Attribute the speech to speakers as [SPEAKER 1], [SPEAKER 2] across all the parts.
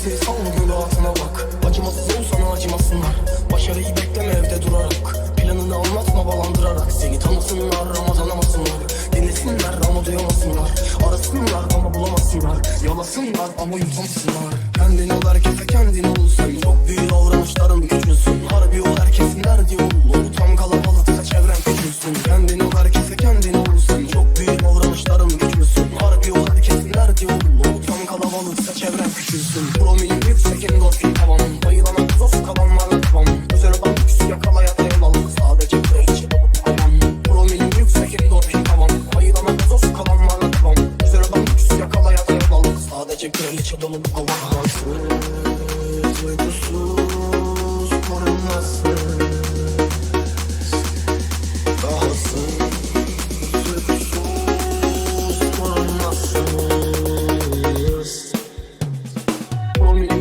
[SPEAKER 1] Sessiz sal gün rahatına bak. Acımasız ol sana acımasınlar. Başarıyı bekleme evde durarak. Planını anlatma balandırarak. Seni tanısınlar ama tanımasınlar. Dinlesinler ama duyamasınlar. Arasınlar ama bulamasınlar. Yalasınlar ama yutamasınlar. Kendin ol küçülsün Promilin yüksek endorfin tavan. Bayılana sos kalanlarla tavan Özel olan lüks yakalaya dayanalım Sadece buraya içi dolup kalan Promilin yüksek endorfin tavan. Bayılana sos kalanlarla tavan Özel olan lüks yakalaya dayanalım Sadece kraliçe dolup kavan Rahatsız, uykusuz,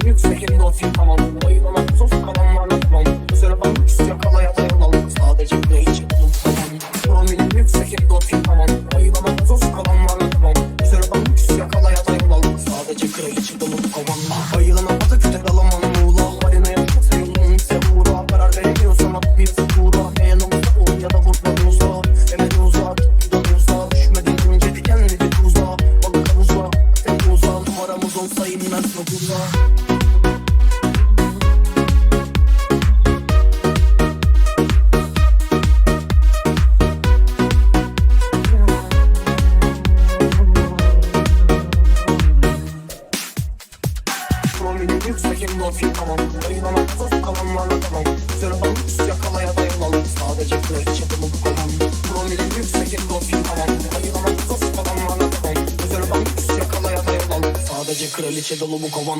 [SPEAKER 1] yüksek endorfin tamam Bayılamak sos kalanlarla tamam Üzere bak lüks yakalaya dayanalım Sadece buraya içi bulup tamam Promilin yüksek endorfin tamam Bayılamak sos kalanlarla tamam Üzere bak lüks yakalaya dayanalım Sadece kraliçe dolup kovan Bayılana batı küte dalaman muğla Marina yapacaksa yolun ise uğra Karar veremiyorsan at bir sıkura Beğenimizde ol ya da vurma uza Hemen uzak git uza Düşmedin önce dikenli bir tuza Balık havuza Tempoza Numaramız olsa inmez dokuza Promilin yüksek endorfin tamam. Bayılamak sos kalanlarla tamam Üzere bak lüks yakalaya dayanalım Sadece kraliçe bulup kalan Promilin yüksek endorfin tamam Bayılamak sos kalanlarla tamam Üzere bak lüks yakalaya dayanalım Sadece kraliçe dolu bu kovan